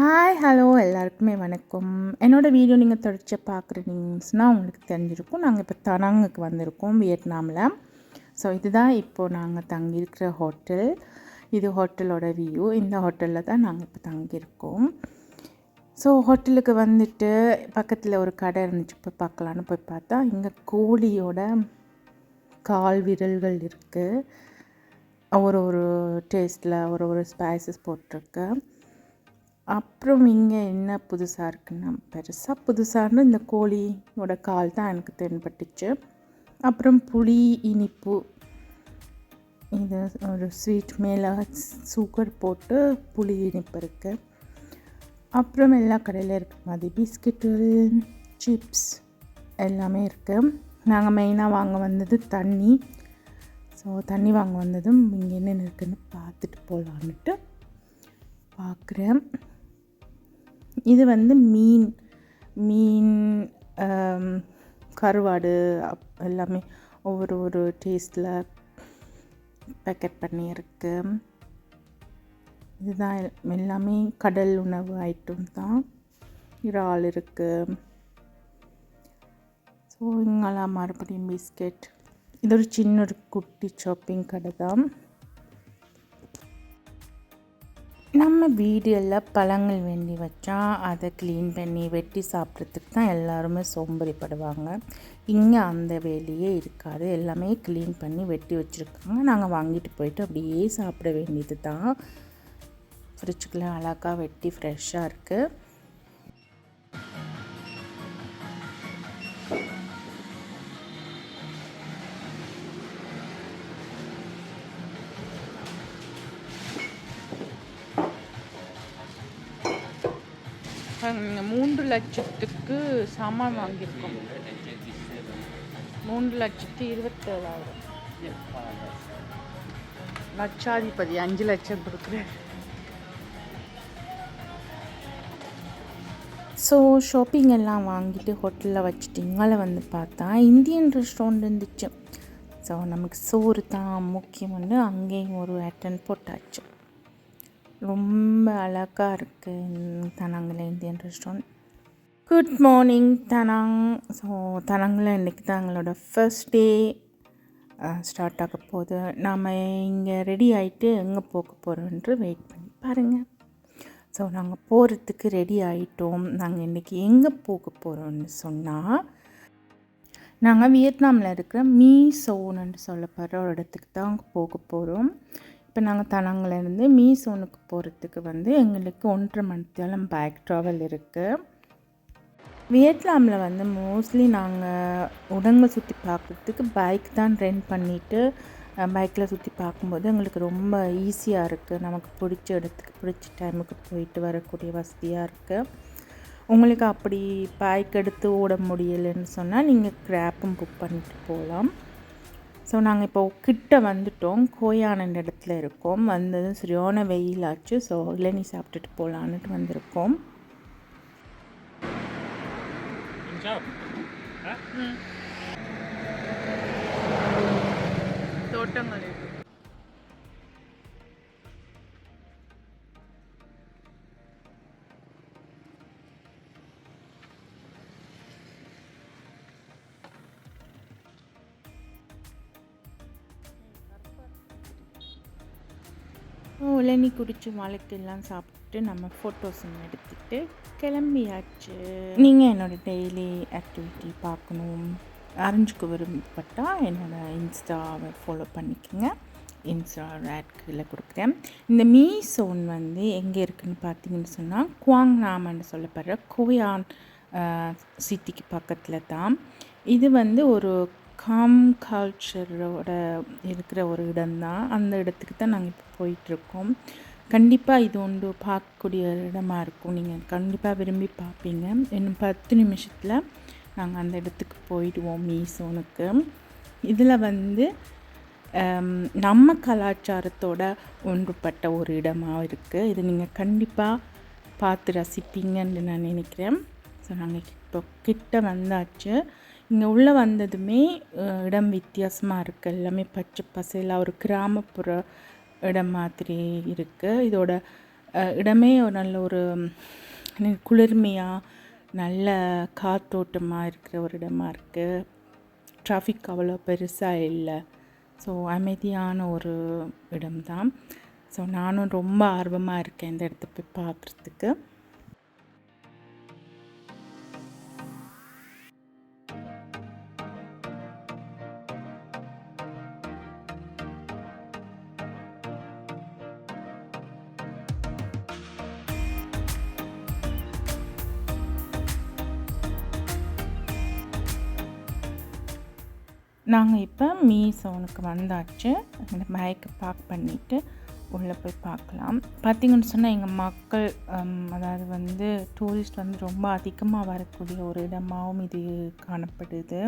Hi hello எல்லாருக்குமே வணக்கம். என்னோடய வீடியோ நீங்கள் தொடர்ச்சி பார்க்குறீங்கன்னா உங்களுக்கு தெரிஞ்சிருக்கும். நாங்கள் இப்போ தனாங்குக்கு வந்திருக்கோம் வியட்நாமில். ஸோ இதுதான் இப்போது நாங்கள் தங்கியிருக்கிற ஹோட்டல் இது ஹோட்டலோட வியூ இந்த ஹோட்டலில் தான் நாங்கள் இப்போ தங்கியிருக்கோம். ஸோ ஹோட்டலுக்கு வந்துட்டு பக்கத்தில் ஒரு கடை இருந்துச்சு. போய் பார்க்கலான்னு போய் பார்த்தா இங்கே கோழியோட கால் விரல்கள் இருக்குது ஒரு ஒரு டேஸ்ட்டில் ஒரு ஒரு ஸ்பைசஸ் போட்டிருக்கு. அப்புறம் இங்கே என்ன புதுசாக இருக்குன்னா பெருசாக புதுசாகனு இந்த கோழியோட கால் தான் எனக்கு தென்பட்டுச்சு. அப்புறம் புளி இனிப்பு இது ஒரு ஸ்வீட் மேலே சுகர் போட்டு புளி இனிப்பு இருக்குது அப்புறம் எல்லா கடையில் இருக்கிற மாதிரி பிஸ்கெட்டு சிப்ஸ் எல்லாமே இருக்குது நாங்கள் மெயினாக வாங்க வந்தது தண்ணி. ஸோ தண்ணி வாங்க வந்ததும் இங்கே என்னென்ன இருக்குதுன்னு பார்த்துட்டு போகலான்ட்டு பார்க்குறேன் இது வந்து மீன் மீன் கருவாடு அப் எல்லாமே ஒவ்வொரு ஒரு டேஸ்ட்டில் பேக்கெட் பண்ணியிருக்கு இதுதான் எல்லாமே கடல் உணவு ஐட்டம் தான். இறால் இருக்குது ஸோ இங்கெல்லாம் மறுபடியும் பிஸ்கெட் இது ஒரு சின்ன ஒரு குட்டி ஷாப்பிங் கடை தான். நம்ம வீடியோவில் பழங்கள் வேண்டி வச்சா அதை க்ளீன் பண்ணி வெட்டி சாப்பிட்றதுக்கு தான் எல்லாருமே சோம்பறிப்படுவாங்க. இங்கே அந்த வேலையே இருக்காது. எல்லாமே க்ளீன் பண்ணி வெட்டி வச்சுருக்காங்க. நாங்கள் வாங்கிட்டு போயிட்டு அப்படியே சாப்பிட வேண்டியது தான் ஃப்ரிட்ஜுக்குள்ளே அழகாக வெட்டி ஃப்ரெஷ்ஷாக இருக்குது லட்சத்துக்கு சாமான் வாங்கியிருக்கோம். மூன்று லட்சத்து இருபத்தேழாயிரம். லட்சாதிபதி அஞ்சு லட்சம் கொடுக்குறேன் ஸோ ஷாப்பிங் எல்லாம் வாங்கிட்டு ஹோட்டலில் வச்சுட்டு இங்கே வந்து பார்த்தா இந்தியன் ரெஸ்டாரண்ட் இருந்துச்சு. ஸோ நமக்கு சோறு தான் முக்கியம்னு அங்கேயும் ஒரு அட்டன் போட்டாச்சு. ரொம்ப அழகாக இருக்குது தனாங்கில் Indian restaurant good morning Da Nang so தனங்கில் இன்றைக்கி தான் எங்களோட ஃபர்ஸ்ட் டே ஸ்டார்ட் ஆக போகுது. நாம் இங்கே ரெடி ஆகிட்டு எங்கே போக போகிறோன்ட்டு வெயிட் பண்ணி பாருங்கள் ஸோ நாங்கள் போகிறதுக்கு ரெடி ஆகிட்டோம் நாங்கள் இன்றைக்கி எங்கே போக போகிறோம்னு சொன்னால் நாங்கள் வியட்நாமில் இருக்கிற மீ சோன்னு சொல்லப்படுற ஒரு இடத்துக்கு தான் போக போகிறோம் இப்போ நாங்கள் தனங்கிலேருந்து மீசோனுக்கு போகிறதுக்கு வந்து எங்களுக்கு ஒன்றரை மணித்தேலம் பேக் ட்ராவல் இருக்குது வியட்நாமில் வந்து மோஸ்ட்லி நாங்கள் உடம்பை சுற்றி பார்க்குறதுக்கு பைக் தான் ரெண்ட் பண்ணிவிட்டு பைக்கில் சுற்றி பார்க்கும்போது எங்களுக்கு ரொம்ப ஈஸியாக இருக்குது. நமக்கு பிடிச்ச இடத்துக்கு பிடிச்ச டைமுக்கு போயிட்டு வரக்கூடிய வசதியாக இருக்குது. உங்களுக்கு அப்படி பைக் எடுத்து ஓட முடியலைன்னு சொன்னால் நீங்கள் க்ராப்பும் புக் பண்ணிட்டு போகலாம். ஸோ நாங்கள் இப்போ கிட்ட வந்துட்டோம். கோயான இடத்துல இருக்கோம். வந்ததும் சரியான வெயில் ஆச்சு ஸோ இளநீ சாப்பிட்டுட்டு போகலான்ட்டு வந்திருக்கோம். Eh? തോട്ടം കളി இளநி குடித்து மலைக்கெல்லாம் சாப்பிட்டு நம்ம ஃபோட்டோஸும் எடுத்துகிட்டு கிளம்பியாச்சு. நீங்கள் என்னோடய டெய்லி ஆக்டிவிட்டி பார்க்கணும். அறிஞ்சுக்க விரும்பப்பட்டால் என்னோடய இன்ஸ்டாவை ஃபாலோ பண்ணிக்கோங்க. இன்ஸ்டா ஆட் கீழே கொடுக்குறேன். இந்த மீ சோன் வந்து எங்கே இருக்குதுன்னு பார்த்தீங்கன்னு சொன்னால் குவாங் நாமன்னு சொல்லப்படுற கோயான் சிட்டிக்கு பக்கத்தில் தான். இது வந்து ஒரு காம் கல்ச்சரோட இருக்கிற ஒரு இடம்தான். அந்த இடத்துக்கு தான் நாங்கள் இப்போ போயிட்டுருக்கோம். கண்டிப்பாக இது ஒன்று பார்க்கக்கூடிய இடமா இருக்கும். நீங்கள் கண்டிப்பாக விரும்பி பார்ப்பீங்க. இன்னும் பத்து நிமிஷத்தில் நாங்கள் அந்த இடத்துக்கு போயிடுவோம் மீசோனுக்கு. இதில் வந்து நம்ம கலாச்சாரத்தோட ஒன்றுபட்ட ஒரு இடமாக இருக்குது இது நீங்கள் கண்டிப்பாக பார்த்து ரசிப்பீங்கன்னு நான் நினைக்கிறேன். ஸோ நாங்கள் இப்போ கிட்ட வந்தாச்சு. இங்கே உள்ளே வந்ததுமே இடம் வித்தியாசமாக இருக்குது எல்லாமே பச்சை பசையில் ஒரு கிராமப்புற இடம் மாதிரி இருக்குது இதோட இடமே ஒரு நல்ல ஒரு குளிர்மையாக நல்ல காத்தோட்டமாக இருக்கிற ஒரு இடமா இருக்குது டிராஃபிக் அவ்வளோ பெருசாக இல்லை. ஸோ அமைதியான ஒரு இடம்தான். ஸோ நானும் ரொம்ப ஆர்வமாக இருக்கேன் இந்த இடத்த போய் பார்க்குறதுக்கு நாங்கள் இப்போ மீ சோனுக்கு வந்தாச்சு. அந்த பைக்கை பார்க் பண்ணிவிட்டு உள்ளே போய் பார்க்கலாம். பார்த்தீங்கன்னு சொன்னால் எங்கள் மக்கள் அதாவது வந்து டூரிஸ்ட் வந்து ரொம்ப அதிகமாக வரக்கூடிய ஒரு இடமாகவும் இது காணப்படுது.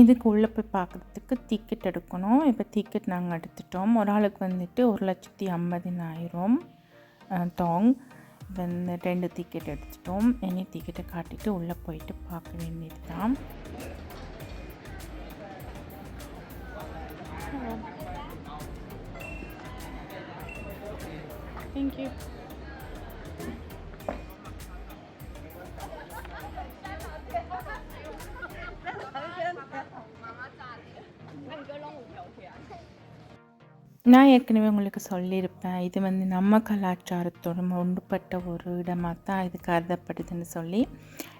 இதுக்கு உள்ளே போய் பார்க்குறதுக்கு டிக்கெட் எடுக்கணும். இப்போ டிக்கெட் நாங்கள் எடுத்துட்டோம். ஒரு ஆளுக்கு வந்துட்டு ஒரு லட்சத்தி ஐம்பதினாயிரம் டாங். வந்து ரெண்டு டிக்கெட் எடுத்துட்டோம். இனி டிக்கெட்டை காட்டிட்டு உள்ளே போயிட்டு பார்க்க வேண்டியது தான் தேங்க்யூ நான் ஏற்கனவே உங்களுக்கு சொல்லியிருப்பேன் இது வந்து நம்ம கலாச்சாரத்தோட ஒன்றுபட்ட ஒரு இடமாக தான் இது கருதப்படுதுன்னு சொல்லி.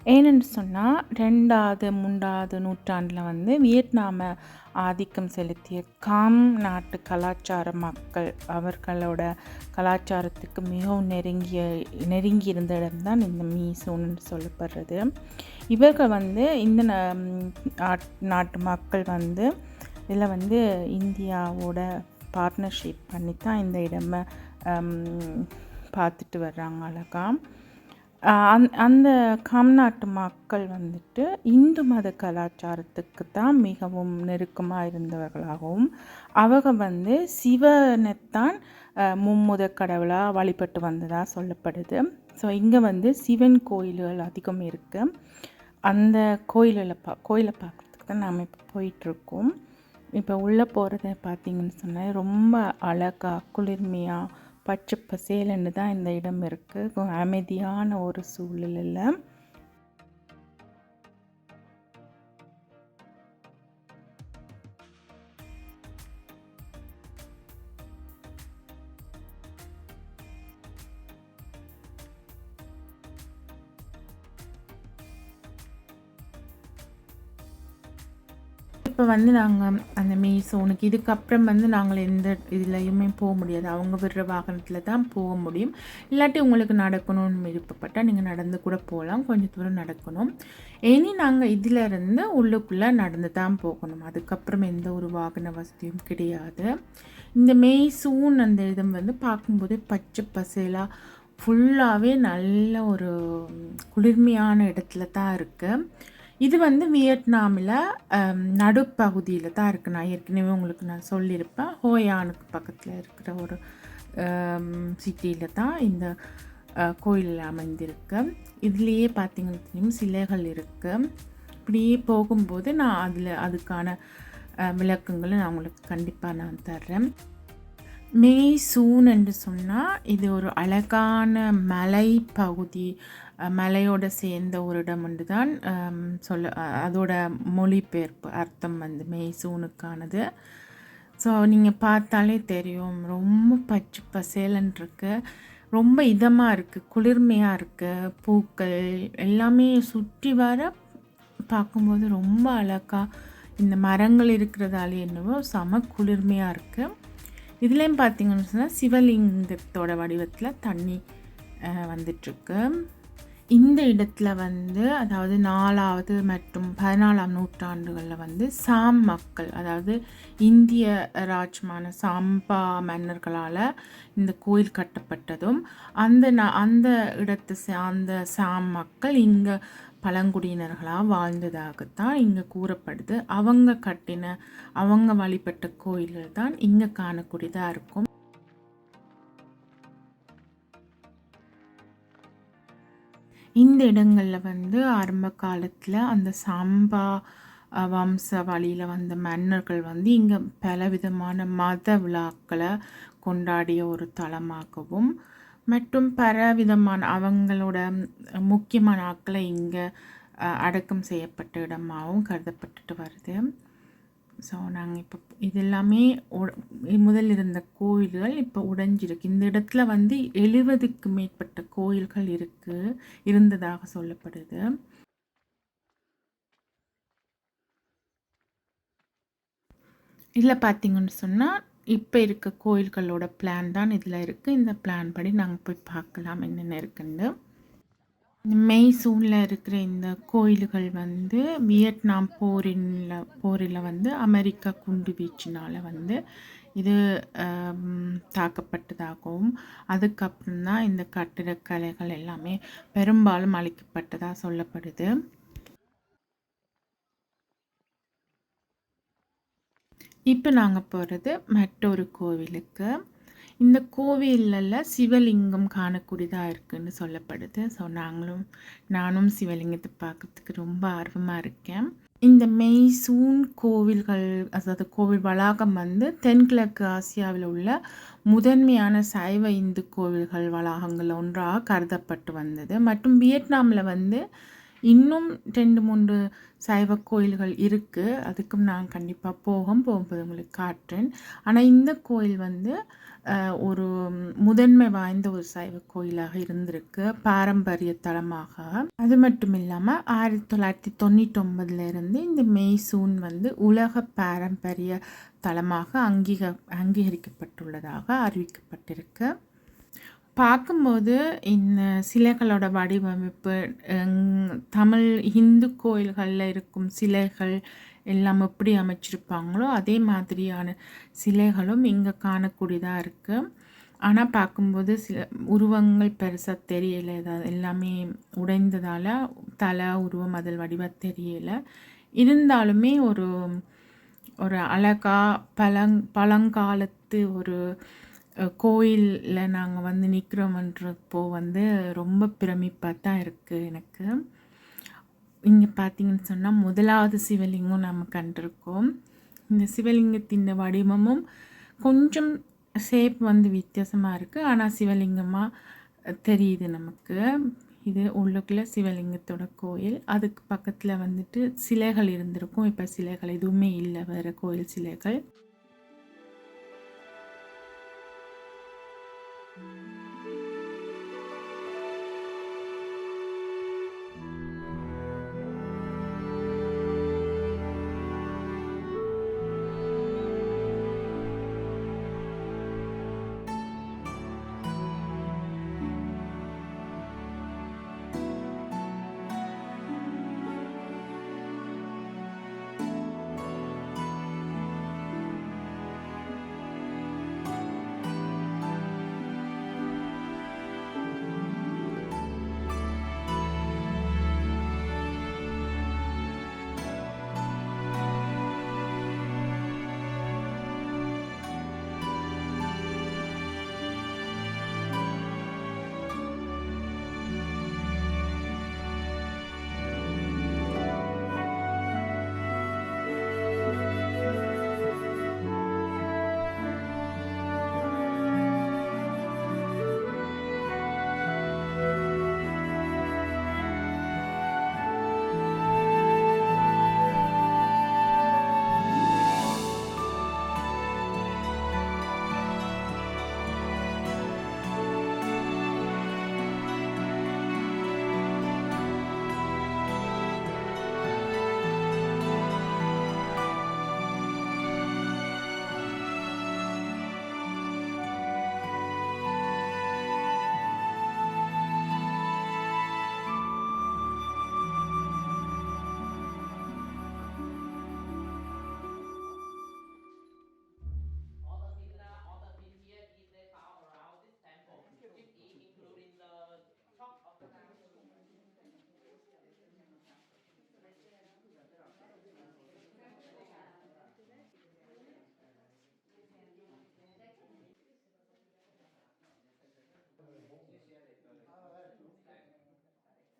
ஏனென்று சொன்னால் ரெண்டாவது மூன்றாவது நூற்றாண்டில் வந்து வியட்நாம ஆதிக்கம் செலுத்திய காம் நாட்டு கலாச்சார மக்கள் அவர்களோட கலாச்சாரத்துக்கு மிகவும் நெருங்கிய நெருங்கி இருந்த இடம்தான் இந்த மீசோன்னு சொல்லப்படுறது. இவர்கள் வந்து இந்த நாட்- நாட்டு மக்கள் வந்து இதில் வந்து இந்தியாவோட பார்ட்னர்ஷிப் பண்ணி தான் இந்த இடமை பார்த்துட்டு வர்றாங்க அழகா. அந் அந்த- கம்நாட்டு மக்கள் வந்துட்டு இந்து மத கலாச்சாரத்துக்கு தான் மிகவும் நெருக்கமாக இருந்தவர்களாகவும் அவங்க வந்து சிவனைத்தான் மும்முத கடவுளாக வழிபட்டு வந்ததாக சொல்லப்படுது. ஸோ இங்கே வந்து சிவன் கோயில்கள் அதிகம் இருக்குது அந்த கோயிலில் பா கோயிலை பார்க்குறதுக்கு தான் நாம் இப்போ போயிட்டுருக்கோம் இப்போ உள்ளே போகிறத பார்த்தீங்கன்னு சொன்னால் ரொம்ப அழகாக குளிர்மையாக பச்சை பசேலன்னு தான் இந்த இடம் இருக்குது. அமைதியான ஒரு சூழலில். இப்போ வந்து நாங்கள் அந்த மேசோனுக்கு இதுக்கப்புறம் வந்து நாங்கள் எந்த இதுலேயுமே போக முடியாது. அவங்க விடுற வாகனத்தில் தான் போக முடியும். இல்லாட்டி உங்களுக்கு நடக்கணும்னு விருப்பப்பட்டால் நீங்கள் நடந்து கூட போகலாம் கொஞ்சம் தூரம் நடக்கணும். இனி நாங்கள் இதில் இருந்து உள்ளுக்குள்ளே நடந்து தான் போகணும். அதுக்கப்புறம் எந்த ஒரு வாகன வசதியும் கிடையாது. இந்த மெய் சூன் அந்த இடம் வந்து பார்க்கும்போது பச்சை பசேலாக ஃபுல்லாகவே நல்ல ஒரு குளிர்மையான இடத்துல தான் இருக்குது இது வந்து வியட்நாமில் நடுப்பகுதியில் தான் இருக்குது நான் ஏற்கனவே உங்களுக்கு நான் சொல்லியிருப்பேன். ஹோயானுக்கு பக்கத்தில் இருக்கிற ஒரு சிட்டியில் தான் இந்த கோயிலில் கோயில் அமைந்திருக்கு. இதுலேயே பார்த்திங்கன்னா தெரியும் சிலைகள் இருக்குது இப்படியே போகும்போது நான் அதில் அதுக்கான விளக்கங்களை நான் உங்களுக்கு கண்டிப்பாக நான் தர்றேன். மே சூன் என்று சொன்னால் இது ஒரு அழகான மலை பகுதி மலையோடு சேர்ந்த ஒரு இடம் என்று தான் சொல்ல அதோட மொழிபெயர்ப்பு அர்த்தம் வந்து மெய்சூனுக்கானது சூனுக்கானது ஸோ நீங்கள் பார்த்தாலே தெரியும். ரொம்ப பச்சை பசேலன் இருக்கு. ரொம்ப இதமாக இருக்குது குளிர்மையாக இருக்குது பூக்கள் எல்லாமே சுற்றி வர பார்க்கும்போது ரொம்ப அழகா இந்த மரங்கள் இருக்கிறதாலே என்னவோ செம குளிர்மையாக இருக்குது இதுலேயும் பார்த்தீங்கன்னு சொன்னால் சிவலிங்கத்தோட வடிவத்தில் தண்ணி வந்துட்டுருக்கு இந்த இடத்துல வந்து அதாவது நாலாவது மற்றும் பதினாலாம் நூற்றாண்டுகளில் வந்து சாம் மக்கள் அதாவது இந்திய ராஜ்மான சாம்பா மன்னர்களால் இந்த கோயில் கட்டப்பட்டதும் அந்த ந- அந்த இடத்து அந்த சாம் மக்கள் இங்கே பழங்குடியினர்களாக வாழ்ந்ததாகத்தான் இங்கே கூறப்படுது. அவங்க கட்டின அவங்க வழிபட்ட கோயில்கள் தான் இங்கே காணக்கூடியதாக இருக்கும். இந்த இடங்களில் வந்து ஆரம்ப காலத்தில் அந்த சாம்பா வம்ச வழியில் வந்த மன்னர்கள் வந்து இங்கே பலவிதமான மத விழாக்களை கொண்டாடிய ஒரு தலமாகவும் மற்றும் பலவிதமான அவங்களோட முக்கியமான ஆட்களை இங்கே அடக்கம் செய்யப்பட்ட இடமாகவும் கருதப்பட்டுட்டு வருது. ஸோ நாங்கள் இப்போ இது எல்லாமே முதல் இருந்த கோயில்கள் இப்போ உடைஞ்சிருக்கு. இந்த இடத்துல வந்து எழுபதுக்கு மேற்பட்ட கோயில்கள் இருக்குது இருந்ததாக சொல்லப்படுது. இதில் பார்த்தீங்கன்னு சொன்னால் இப்போ இருக்க கோயில்களோட பிளான் தான் இதில் இருக்குது இந்த பிளான் படி நாங்கள் போய் பார்க்கலாம் என்னென்ன இருக்குன்னு. மெய்சூனில் இருக்கிற இந்த கோயில்கள் வந்து வியட்நாம் போரில் போரில் வந்து அமெரிக்கா குண்டு வீச்சினால் வந்து இது தாக்கப்பட்டதாகவும் அதுக்கப்புறம் தான் இந்த கட்டிடக்கலைகள் எல்லாமே பெரும்பாலும் அழிக்கப்பட்டதாக சொல்லப்படுது. இப்போ நாங்கள் போகிறது மற்றொரு கோவிலுக்கு. இந்த கோவிலில் சிவலிங்கம் காணக்கூடியதாக இருக்குன்னு சொல்லப்படுது. ஸோ நாங்களும் நானும் சிவலிங்கத்தை பார்க்கறதுக்கு ரொம்ப ஆர்வமாக இருக்கேன். இந்த மெய்சூன் கோவில்கள் அதாவது கோவில் வளாகம் வந்து தென்கிழக்கு ஆசியாவில் உள்ள முதன்மையான சைவ இந்து கோவில்கள் வளாகங்கள் ஒன்றாக கருதப்பட்டு வந்தது. மற்றும் வியட்நாமில் வந்து இன்னும் ரெண்டு மூன்று சைவ கோயில்கள் இருக்குது அதுக்கும் நான் கண்டிப்பாக போகும். போகும்போது உங்களுக்கு காட்டுறேன். ஆனால் இந்த கோயில் வந்து ஒரு முதன்மை வாய்ந்த ஒரு சைவ கோயிலாக இருந்திருக்கு. பாரம்பரிய தலமாக. அது மட்டும் இல்லாமல் ஆயிரத்தி தொள்ளாயிரத்தி தொண்ணூற்றி ஒன்பதுலேருந்து இந்த மெய்சூன் வந்து உலக பாரம்பரிய தலமாக அங்கீக அங்கீகரிக்கப்பட்டுள்ளதாக அறிவிக்கப்பட்டிருக்கு. பார்க்கும்போது இந்த சிலைகளோட வடிவமைப்பு தமிழ் இந்து கோயில்களில் இருக்கும் சிலைகள் எல்லாம் எப்படி அமைச்சிருப்பாங்களோ அதே மாதிரியான சிலைகளும் இங்கே காணக்கூடியதாக இருக்குது ஆனால் பார்க்கும்போது சில உருவங்கள் பெருசாக தெரியலை. ஏதாவது எல்லாமே உடைந்ததால் தலை உருவம் அதில் வடிவம் தெரியலை. இருந்தாலுமே ஒரு ஒரு அழகா பழங் பழங்காலத்து ஒரு கோயிலில் நாங்கள் வந்து நிற்கிறோமன்றப்போ வந்து ரொம்ப பிரமிப்பாக தான் இருக்குது எனக்கு. இங்கே பார்த்தீங்கன்னு சொன்னால் முதலாவது சிவலிங்கம் நம்ம கண்டிருக்கோம். இந்த சிவலிங்கத்தின் வடிவமும் கொஞ்சம் ஷேப் வந்து வித்தியாசமாக இருக்குது ஆனால் சிவலிங்கமாக தெரியுது நமக்கு. இது உள்ளுக்குள்ளே சிவலிங்கத்தோட கோயில். அதுக்கு பக்கத்தில் வந்துட்டு சிலைகள் இருந்திருக்கும். இப்போ சிலைகள் எதுவுமே இல்லை. வேறு கோயில் சிலைகள்.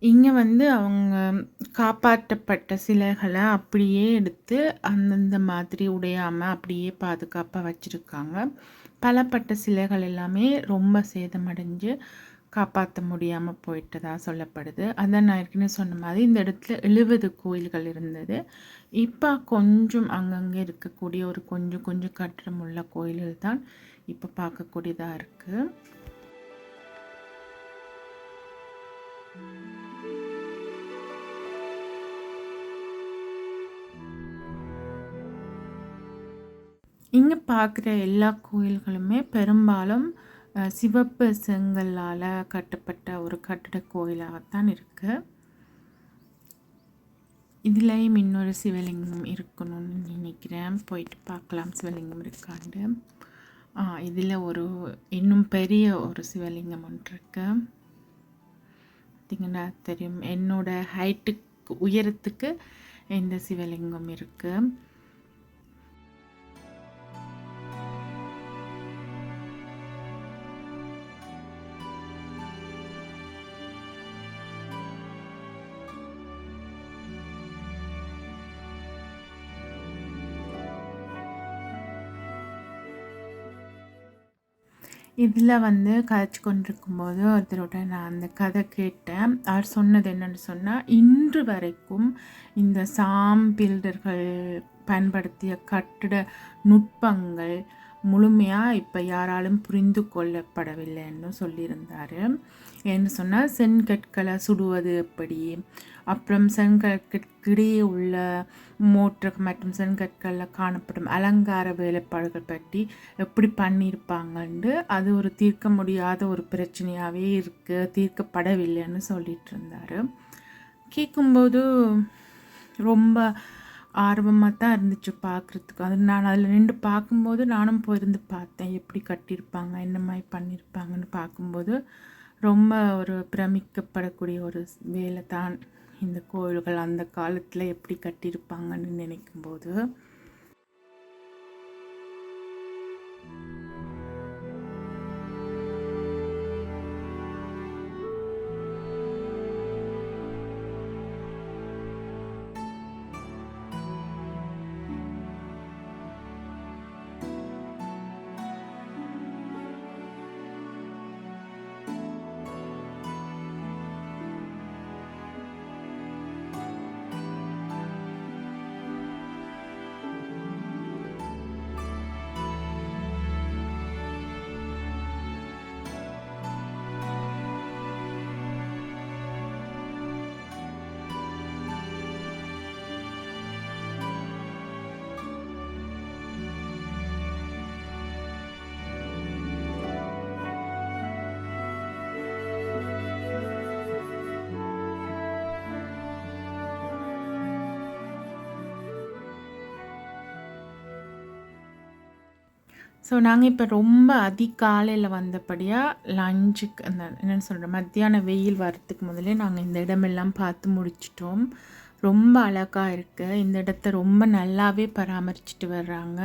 இங்கே வந்து அவங்க காப்பாற்றப்பட்ட சிலைகளை அப்படியே எடுத்து அந்தந்த மாதிரி உடையாமல் அப்படியே பாதுகாப்பாக வச்சுருக்காங்க. பலப்பட்ட சிலைகள் எல்லாமே ரொம்ப சேதமடைஞ்சு காப்பாற்ற முடியாமல் போயிட்டதா சொல்லப்படுது. அதான் நான் ஏற்கனவே சொன்ன மாதிரி இந்த இடத்துல எழுபது கோயில்கள் இருந்தது. இப்போ கொஞ்சம் அங்கங்கே இருக்கக்கூடிய ஒரு கொஞ்சம் கொஞ்சம் கட்டிடம் உள்ள கோயில்கள் தான் இப்போ பார்க்கக்கூடியதாக இருக்குது இங்கே பார்க்குற எல்லா கோயில்களுமே பெரும்பாலும் சிவப்பு செங்கல்லால் கட்டப்பட்ட ஒரு கட்டிட கோயிலாகத்தான் இருக்குது இதுலேயும் இன்னொரு சிவலிங்கம் இருக்கணும்னு நினைக்கிறேன். போயிட்டு பார்க்கலாம் சிவலிங்கம் இருக்காண்டு. இதில் ஒரு இன்னும் பெரிய ஒரு சிவலிங்கம் ஒன்று இருக்கு. பார்த்திங்கன்னா தெரியும். என்னோடய ஹைட்டுக்கு உயரத்துக்கு இந்த சிவலிங்கம் இருக்குது இதில் வந்து கதைச்சு கொண்டிருக்கும்போது ஒருத்தரோட நான் அந்த கதை கேட்டேன். அவர் சொன்னது என்னென்னு சொன்னால் இன்று வரைக்கும் இந்த சாம் பில்டர்கள் பயன்படுத்திய கட்டிட நுட்பங்கள் முழுமையாக இப்போ யாராலும் புரிந்து கொள்ளப்படவில்லைன்னு சொல்லியிருந்தார். என்று சொன்னால் செங்கற்களை சுடுவது எப்படி? அப்புறம் செங்கற்கிடையே உள்ள மோட்டர் மற்றும் செங்கற்களில் காணப்படும் அலங்கார வேலைப்பாடுகள் பற்றி எப்படி பண்ணியிருப்பாங்கன்ட்டு அது ஒரு தீர்க்க முடியாத ஒரு பிரச்சனையாகவே இருக்குது தீர்க்கப்படவில்லைன்னு சொல்லிட்டு இருந்தார். கேட்கும்போது ரொம்ப ஆர்வமாக தான் இருந்துச்சு பார்க்குறதுக்கு அது நான் அதில் நின்று பார்க்கும்போது நானும் போயிருந்து பார்த்தேன் எப்படி கட்டியிருப்பாங்க என்ன மாதிரி பண்ணியிருப்பாங்கன்னு பார்க்கும்போது ரொம்ப ஒரு பிரமிக்கப்படக்கூடிய ஒரு வேலை தான் இந்த கோயில்கள் அந்த காலத்தில் எப்படி கட்டியிருப்பாங்கன்னு நினைக்கும்போது. ஸோ நாங்கள் இப்போ ரொம்ப அதிகாலையில் வந்தபடியாக லஞ்சுக்கு அந்த என்னென்னு சொல்கிறேன் மத்தியான வெயில் வரத்துக்கு முதலே நாங்கள் இந்த இடமெல்லாம் பார்த்து முடிச்சிட்டோம். ரொம்ப அழகாக இருக்குது இந்த இடத்த ரொம்ப நல்லாவே பராமரிச்சுட்டு வர்றாங்க.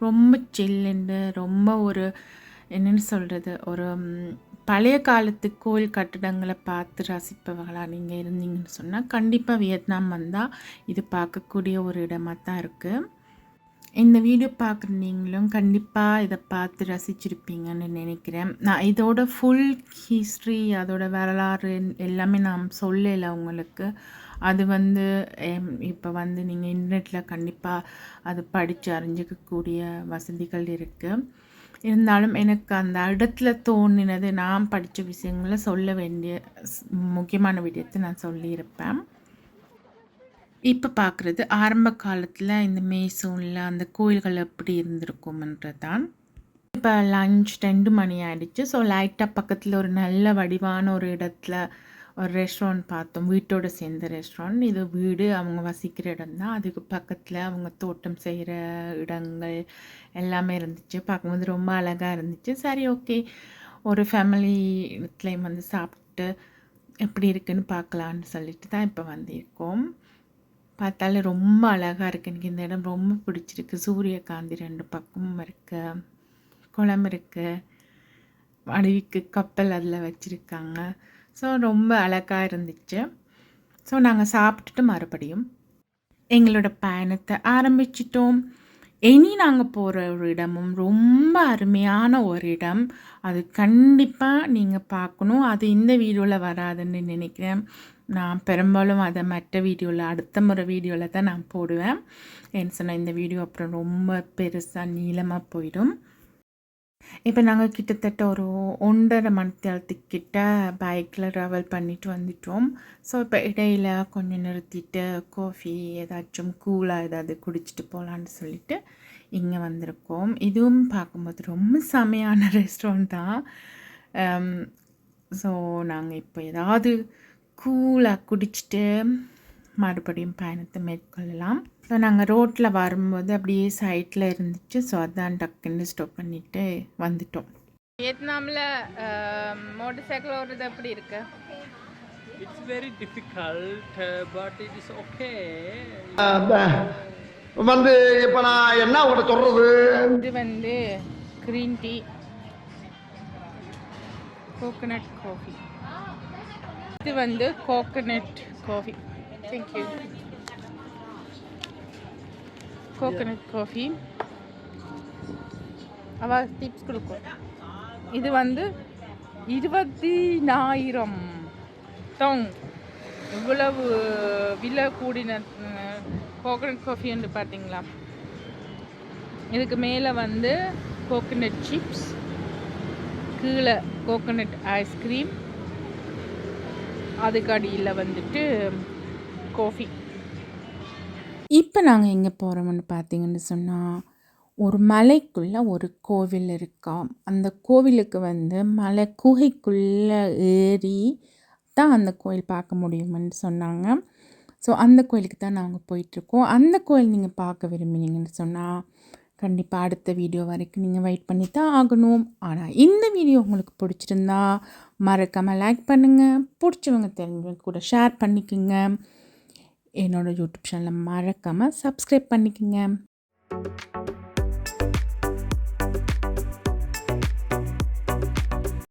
ரொம்ப சில்லுண்டு ரொம்ப ஒரு என்னென்னு சொல்கிறது ஒரு பழைய காலத்து கோயில் கட்டிடங்களை பார்த்து ரசிப்பவர்களாக நீங்கள் இருந்தீங்கன்னு சொன்னால் கண்டிப்பாக வியட்நாம் வந்தால் இது பார்க்கக்கூடிய ஒரு இடமாக தான் இருக்குது இந்த வீடியோ பார்க்குற நீங்களும் கண்டிப்பாக இதை பார்த்து ரசிச்சிருப்பீங்கன்னு நினைக்கிறேன். நான் இதோட ஃபுல் ஹிஸ்ட்ரி அதோட வரலாறு எல்லாமே நான் சொல்லலை உங்களுக்கு. அது வந்து இப்போ வந்து நீங்கள் இன்டர்நெட்டில் கண்டிப்பாக அது படித்து அறிஞ்சிக்கக்கூடிய வசதிகள் இருக்குது இருந்தாலும் எனக்கு அந்த இடத்துல தோணினது நான் படித்த விஷயங்களை சொல்ல வேண்டிய முக்கியமான விடயத்தை நான் சொல்லியிருப்பேன். இப்போ பார்க்குறது ஆரம்ப காலத்தில் இந்த மேசூனில் அந்த கோயில்கள் எப்படி இருந்திருக்கும்ன்றது தான் இப்போ லஞ்ச் ரெண்டு மணி ஆகிடுச்சு ஸோ லைட்டாக பக்கத்தில் ஒரு நல்ல வடிவான ஒரு இடத்துல ஒரு ரெஸ்டாரண்ட் பார்த்தோம். வீட்டோடு சேர்ந்த ரெஸ்டாரண்ட் இது வீடு அவங்க வசிக்கிற இடம் தான் அதுக்கு பக்கத்தில் அவங்க தோட்டம் செய்கிற இடங்கள் எல்லாமே இருந்துச்சு. பார்க்கும்போது ரொம்ப அழகாக இருந்துச்சு. சரி ஓகே ஒரு ஃபேமிலி வீட்லேயும் வந்து சாப்பிட்டு எப்படி இருக்குன்னு பார்க்கலான்னு சொல்லிட்டு தான் இப்போ வந்திருக்கோம். பார்த்தாலே ரொம்ப அழகாக இருக்குது எனக்கு இந்த இடம் ரொம்ப பிடிச்சிருக்கு. சூரியகாந்தி ரெண்டு பக்கமும் இருக்குது குளம் இருக்குது அருவிக்கு கப்பல் அதில் வச்சுருக்காங்க. ஸோ ரொம்ப அழகாக இருந்துச்சு. ஸோ நாங்கள் சாப்பிட்டுட்டு மறுபடியும் எங்களோட பயணத்தை ஆரம்பிச்சிட்டோம். இனி நாங்கள் போகிற ஒரு இடமும் ரொம்ப அருமையான ஒரு இடம். அது கண்டிப்பாக நீங்கள் பார்க்கணும். அது இந்த வீடியோவில் வராதுன்னு நினைக்கிறேன். நான் பெரும்பாலும் அதை மற்ற வீடியோவில் அடுத்த முறை வீடியோவில் தான் நான் போடுவேன். ஏன்னு சொன்னால் இந்த வீடியோ அப்புறம் ரொம்ப பெருசாக நீளமாக போயிடும். இப்போ நாங்கள் கிட்டத்தட்ட ஒரு ஒன்றரை மணித்தாளத்துக்கிட்ட பைக்கில் ட்ராவல் பண்ணிட்டு வந்துட்டோம். ஸோ இப்போ இடையில் கொஞ்சம் நிறுத்திட்டு காஃபி ஏதாச்சும் கூலாக ஏதாவது குடிச்சிட்டு போகலான்னு சொல்லிட்டு இங்கே வந்திருக்கோம். இதுவும் பார்க்கும்போது ரொம்ப செமையான ரெஸ்டாரண்ட் தான். ஸோ நாங்கள் இப்போ ஏதாவது கூலாக குடிச்சிட்டு மறுபடியும் பயணத்தை மேற்கொள்ளலாம். ஸோ நாங்கள் ரோட்டில் வரும்போது அப்படியே சைட்டில் இருந்துச்சு ஸோ அதான் டக்குன்னு ஸ்டாப் பண்ணிவிட்டு வந்துட்டோம். வியட்நாமில் மோட்டர் சைக்கிள் ஓடுறது எப்படி இருக்கு? It's very difficult, uh, but it is okay. வந்து இப்ப நான் என்ன உங்கள்கிட்ட சொல்றது? இது வந்து க்ரீன் டீ கோகனட் காஃபி இது வந்து coconut coffee thank you coconut coffee அவ டிப்ஸ் கொடுக்கும். இது வந்து இருபத்தினாயிரம் டவுன் இவ்வளவு விலை கூடின கோகனட் காஃபி என்று பார்த்தீங்களா? இதுக்கு மேலே வந்து கோகனட் சிப்ஸ் கீழே கோகனட் ஐஸ்கிரீம் அதுக்கு அடியில் வந்துட்டு காஃபி இப்போ நாங்கள் எங்கே போகிறோம்னு பார்த்தீங்கன்னு சொன்னால் ஒரு மலைக்குள்ளே ஒரு கோவில் இருக்கா? அந்த கோவிலுக்கு வந்து மலை குகைக்குள்ளே ஏறி தான் அந்த கோயில் பார்க்க முடியும்னு சொன்னாங்க. ஸோ அந்த கோயிலுக்கு தான் நாங்கள் போயிட்டுருக்கோம். அந்த கோயில் நீங்கள் பார்க்க விரும்பினீங்கன்னு சொன்னால் கண்டிப்பாக அடுத்த வீடியோ வரைக்கும் நீங்கள் வெயிட் பண்ணி தான் ஆகணும். ஆனால் இந்த வீடியோ உங்களுக்கு பிடிச்சிருந்தா மறக்காமல் லைக் பண்ணுங்கள் பிடிச்சவங்க தெரிஞ்சவங்க கூட ஷேர் பண்ணிக்கோங்க. என்னோடய யூடியூப் சேனலை மறக்காமல் சப்ஸ்கிரைப் பண்ணிக்கோங்க.